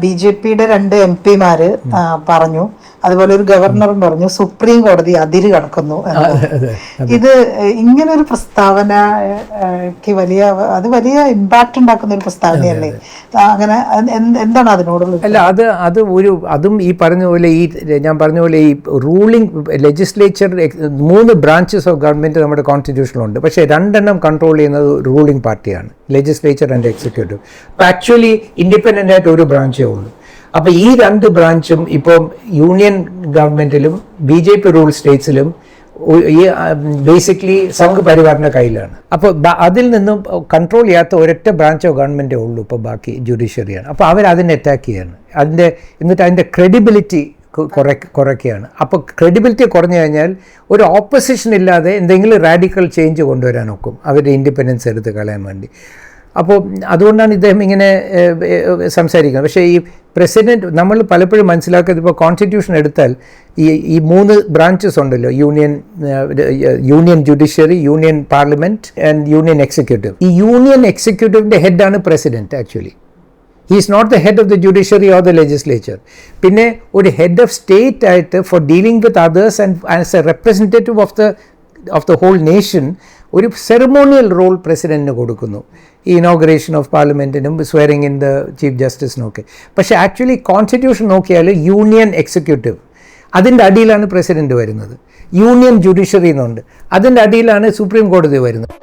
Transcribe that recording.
B J പിയുടെ രണ്ട് M പിമാര് പറഞ്ഞു. അതുപോലെ ഒരു ഗവർണറും പറഞ്ഞു സുപ്രീം കോടതി അതിര് കടക്കുന്നു. ഇത് ഇങ്ങനെ ഒരു പ്രസ്താവനക്ക് വലിയ അത് വലിയ ഇമ്പാക്ട് ഉണ്ടാക്കുന്ന ഒരു പ്രസ്താവനയല്ലേ അങ്ങനെ എന്ത്- എന്താണ് അതിനോടുള്ള അല്ല അത് അത് ഒരു അതും ഈ പറഞ്ഞ പോലെ ഈ ഞാൻ പറഞ്ഞ പോലെ ഈ റൂളിംഗ് ലെജിസ്ലേച്ചർ മൂന്ന് ബ്രാഞ്ചസ് ഓഫ് ഗവൺമെന്റ് നമ്മുടെ കോൺസ്റ്റിറ്റ്യൂഷനിലുണ്ട് പക്ഷേ രണ്ടെണ്ണം കൺട്രോൾ ചെയ്യുന്നത് റൂളിംഗ് പാർട്ടിയാണ് ലെജിസ്ലേച്ചർ ആൻഡ് എക്സിക്യൂട്ടീവ് അപ്പം ആക്ച്വലി ഇൻഡിപെൻഡന്റ് ആയിട്ട് ഒരു ബ്രാഞ്ചേ ഉള്ളൂ. അപ്പം ഈ രണ്ട് ബ്രാഞ്ചും ഇപ്പം യൂണിയൻ ഗവൺമെന്റിലും ബി ജെ പി റൂൾ സ്റ്റേറ്റ്സിലും ഈ ബേസിക്കലി സംഘ് പരിവാറിന്റെ കയ്യിലാണ്. അപ്പോൾ അതിൽ നിന്നും കൺട്രോൾ ചെയ്യാത്ത ഒരൊറ്റ ബ്രാഞ്ച് ഓഫ് ഗവൺമെന്റേ ഉള്ളൂ ഇപ്പോൾ ബാക്കി ജുഡീഷ്യറിയാണ് അപ്പോൾ അവർ അതിനെ അറ്റാക്ക് ചെയ്യാണ്. അതിന്റെ എന്നിട്ട് അതിന്റെ ക്രെഡിബിലിറ്റി കുറ കുറയ്ക്കുകയാണ്. അപ്പോൾ ക്രെഡിബിലിറ്റി കുറഞ്ഞു കഴിഞ്ഞാൽ ഒരു ഓപ്പോസിഷൻ ഇല്ലാതെ എന്തെങ്കിലും റാഡിക്കൽ ചേഞ്ച് കൊണ്ടുവരാൻ നോക്കും അവരുടെ ഇൻഡിപെൻഡൻസ് എടുത്ത് കളയാൻ വേണ്ടി. അപ്പോൾ അതുകൊണ്ടാണ് ഇദ്ദേഹം ഇങ്ങനെ സംസാരിക്കുന്നത്. പക്ഷേ ഈ പ്രസിഡന്റ് നമ്മൾ പലപ്പോഴും മനസ്സിലാക്കുന്നത് ഇപ്പോൾ കോൺസ്റ്റിറ്റ്യൂഷൻ എടുത്താൽ ഈ ഈ മൂന്ന് ബ്രാഞ്ചസ് ഉണ്ടല്ലോ. Union union judiciary union parliament and union executive ഈ യൂണിയൻ എക്സിക്യൂട്ടീവിന്റെ ഹെഡാണ് president actually is not the head of the judiciary or the legislature പിന്നെ ഒരു ഹെഡ് ഓഫ് സ്റ്റേറ്റ് ആയിട്ട് for dealing with others and as a representative of the of the whole nation ഒരു ceremonial role പ്രസിഡന്റിന് കൊടുക്കുന്നു. ഈ inauguration of പാർലമെന്റിനും swearing in the chief ജസ്റ്റിസിനൊക്കെ പക്ഷേ ആക്ച്വലി കോൺസ്റ്റിറ്റ്യൂഷൻ നോക്കിയാൽ യൂണിയൻ എക്സിക്യൂട്ടീവ് അതിന്റെ അടിയിലാണ് പ്രസിഡന്റ് വരുന്നത്. യൂണിയൻ ജുഡീഷ്യറി എന്നുണ്ട്. അതിന്റെ അടിയിലാണ് സുപ്രീം കോടതി വരുന്നത്.